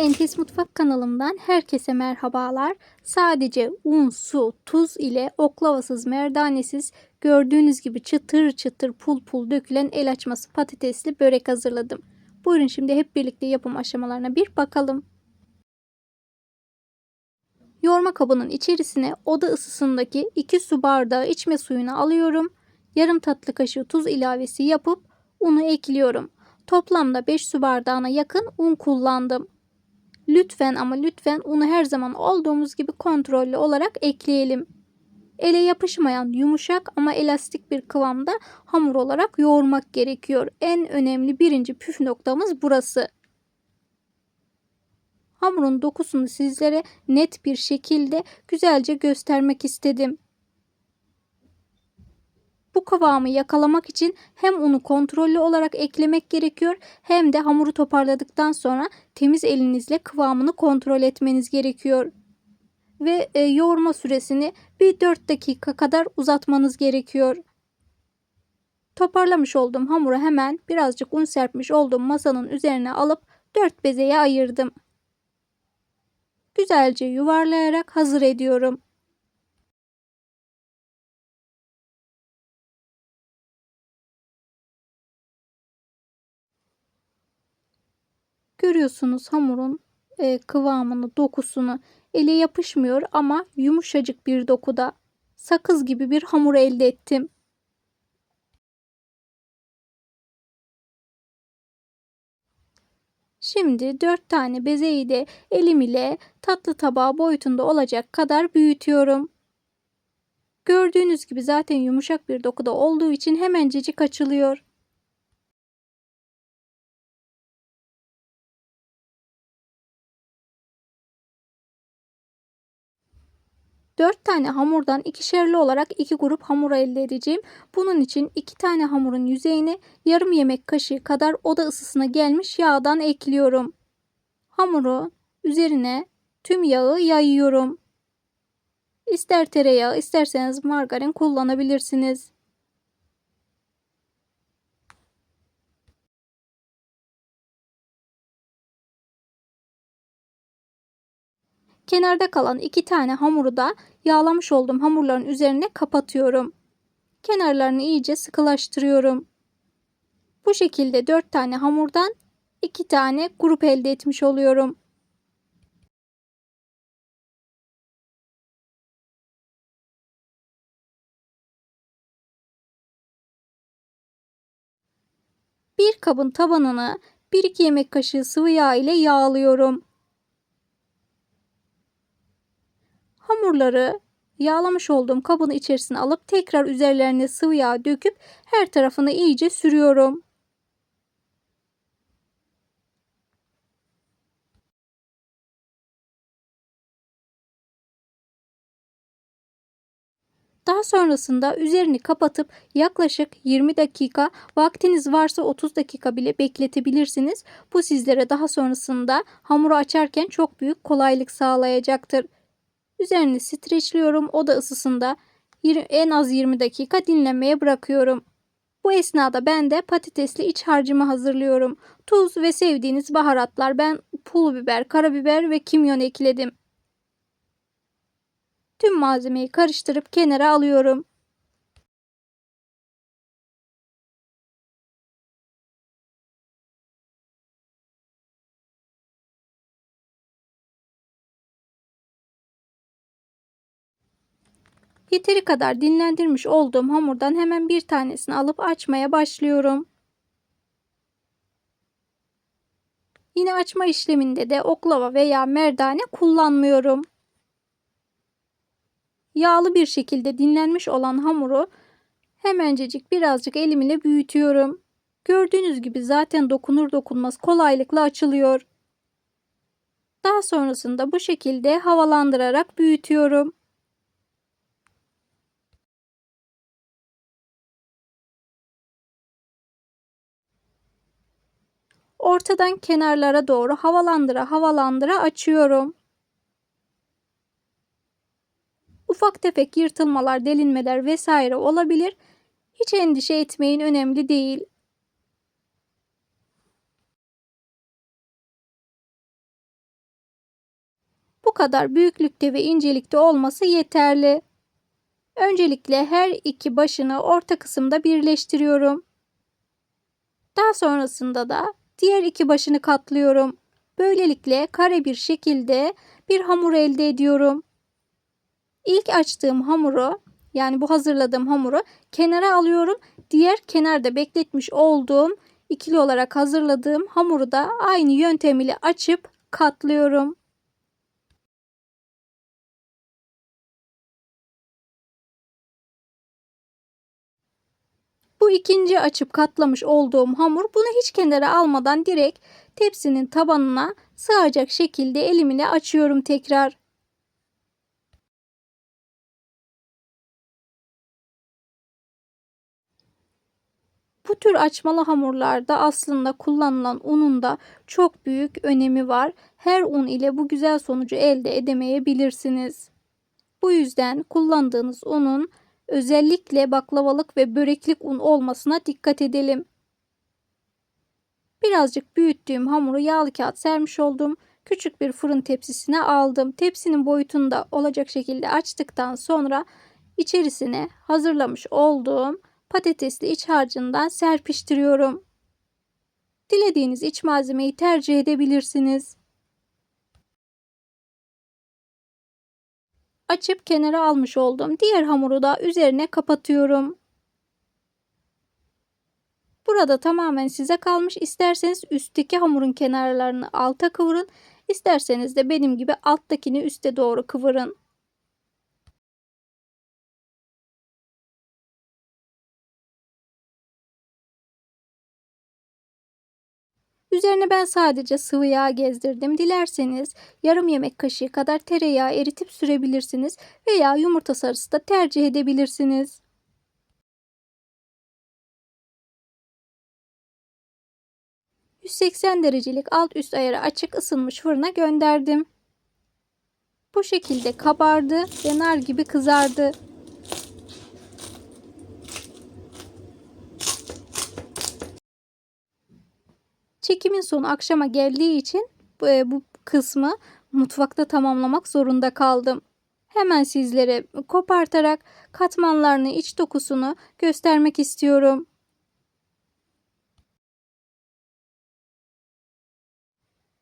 Enfes Mutfak kanalımdan herkese merhabalar. Sadece un, su, tuz ile oklavasız, merdanesiz gördüğünüz gibi çıtır çıtır pul pul dökülen el açması patatesli börek hazırladım. Buyurun şimdi hep birlikte yapım aşamalarına bir bakalım. Yoğurma kabının içerisine oda ısısındaki 2 su bardağı içme suyunu alıyorum. Yarım tatlı kaşığı tuz ilavesi yapıp unu ekliyorum. Toplamda 5 su bardağına yakın un kullandım. Lütfen ama lütfen unu her zaman olduğumuz gibi kontrollü olarak ekleyelim. Ele yapışmayan yumuşak ama elastik bir kıvamda hamur olarak yoğurmak gerekiyor. En önemli birinci püf noktamız burası. Hamurun dokusunu sizlere net bir şekilde güzelce göstermek istedim. Bu kıvamı yakalamak için hem unu kontrollü olarak eklemek gerekiyor hem de hamuru toparladıktan sonra temiz elinizle kıvamını kontrol etmeniz gerekiyor. Ve e, yoğurma süresini bir 4 dakika kadar uzatmanız gerekiyor. Toparlamış olduğum hamuru hemen birazcık un serpmiş olduğum masanın üzerine alıp 4 bezeye ayırdım. Güzelce yuvarlayarak hazır ediyorum. Görüyorsunuz hamurun e, kıvamını, dokusunu. Ele yapışmıyor ama yumuşacık bir dokuda. Sakız gibi bir hamur elde ettim. Şimdi 4 tane bezeyi de elim ile tatlı tabağı boyutunda olacak kadar büyütüyorum. Gördüğünüz gibi zaten yumuşak bir dokuda olduğu için hemencecik açılıyor. 4 tane hamurdan ikişerli olarak 2 grup hamur elde edeceğim. Bunun için 2 tane hamurun yüzeyine yarım yemek kaşığı kadar oda ısısına gelmiş yağdan ekliyorum. Hamuru üzerine tüm yağı yayıyorum. İster tereyağı isterseniz margarin kullanabilirsiniz. Kenarda kalan iki tane hamuru da yağlamış olduğum hamurların üzerine kapatıyorum. Kenarlarını iyice sıkılaştırıyorum. Bu şekilde 4 tane hamurdan 2 tane grup elde etmiş oluyorum. Bir kabın tabanını 1-2 yemek kaşığı sıvı yağ ile yağlıyorum. Hamurları yağlamış olduğum kabın içerisine alıp tekrar üzerlerine sıvı yağ döküp her tarafını iyice sürüyorum. Daha sonrasında üzerini kapatıp yaklaşık 20 dakika vaktiniz varsa 30 dakika bile bekletebilirsiniz. Bu sizlere daha sonrasında hamuru açarken çok büyük kolaylık sağlayacaktır. Üzerini streçliyorum. Oda ısısında en az 20 dakika dinlenmeye bırakıyorum. Bu esnada ben de patatesli iç harcımı hazırlıyorum. Tuz ve sevdiğiniz baharatlar. Ben pul biber, karabiber ve kimyon ekledim. Tüm malzemeyi karıştırıp kenara alıyorum. Yeteri kadar dinlendirmiş olduğum hamurdan hemen bir tanesini alıp açmaya başlıyorum. Yine açma işleminde de oklava veya merdane kullanmıyorum. Yağlı bir şekilde dinlenmiş olan hamuru hemencecik birazcık elim ile büyütüyorum. Gördüğünüz gibi zaten dokunur dokunmaz kolaylıkla açılıyor. Daha sonrasında bu şekilde havalandırarak büyütüyorum. Ortadan kenarlara doğru havalandıra havalandıra açıyorum. Ufak tefek yırtılmalar, delinmeler vesaire olabilir. Hiç endişe etmeyin önemli değil. Bu kadar büyüklükte ve incelikte olması yeterli. Öncelikle her iki başını orta kısımda birleştiriyorum. Daha sonrasında da diğer iki başını katlıyorum. Böylelikle kare bir şekilde bir hamur elde ediyorum. İlk açtığım hamuru yani bu hazırladığım hamuru kenara alıyorum. Diğer kenarda bekletmiş olduğum ikili olarak hazırladığım hamuru da aynı yöntem ile açıp katlıyorum. Bu ikinci açıp katlamış olduğum hamur bunu hiç kenara almadan direkt tepsinin tabanına sığacak şekilde elimle açıyorum tekrar. Bu tür açmalı hamurlarda aslında kullanılan unun da çok büyük önemi var. Her un ile bu güzel sonucu elde edemeyebilirsiniz. Bu yüzden kullandığınız unun özellikle baklavalık ve böreklik un olmasına dikkat edelim. Birazcık büyüttüğüm hamuru yağlı kağıt sermiş oldum. Küçük bir fırın tepsisine aldım. Tepsinin boyutunda olacak şekilde açtıktan sonra içerisine hazırlamış olduğum patatesli iç harcından serpiştiriyorum. Dilediğiniz iç malzemeyi tercih edebilirsiniz. Açıp kenara almış olduğum diğer hamuru da üzerine kapatıyorum. Burada tamamen size kalmış. İsterseniz üstteki hamurun kenarlarını alta kıvırın. İsterseniz de benim gibi alttakini üste doğru kıvırın. Üzerine ben sadece sıvı yağ gezdirdim. Dilerseniz yarım yemek kaşığı kadar tereyağı eritip sürebilirsiniz veya yumurta sarısı da tercih edebilirsiniz. ...180 derecelik alt üst ayarı açık ısınmış fırına gönderdim. Bu şekilde kabardı ve nar gibi kızardı. Çekimin sonu akşama geldiği için e, bu kısmı mutfakta tamamlamak zorunda kaldım. Hemen sizlere kopartarak katmanlarını, iç dokusunu göstermek istiyorum.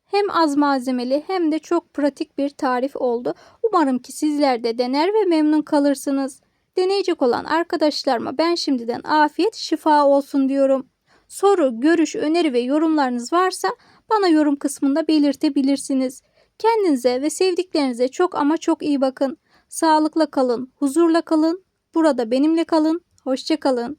Hem az malzemeli hem de çok pratik bir tarif oldu. Umarım ki sizler de dener ve memnun kalırsınız. Deneyecek olan arkadaşlarıma ben şimdiden afiyet şifa olsun diyorum. Soru, görüş, öneri ve yorumlarınız varsa bana yorum kısmında belirtebilirsiniz. Kendinize ve sevdiklerinize çok ama çok iyi bakın. Sağlıkla kalın, huzurla kalın. Burada benimle kalın. Hoşça kalın.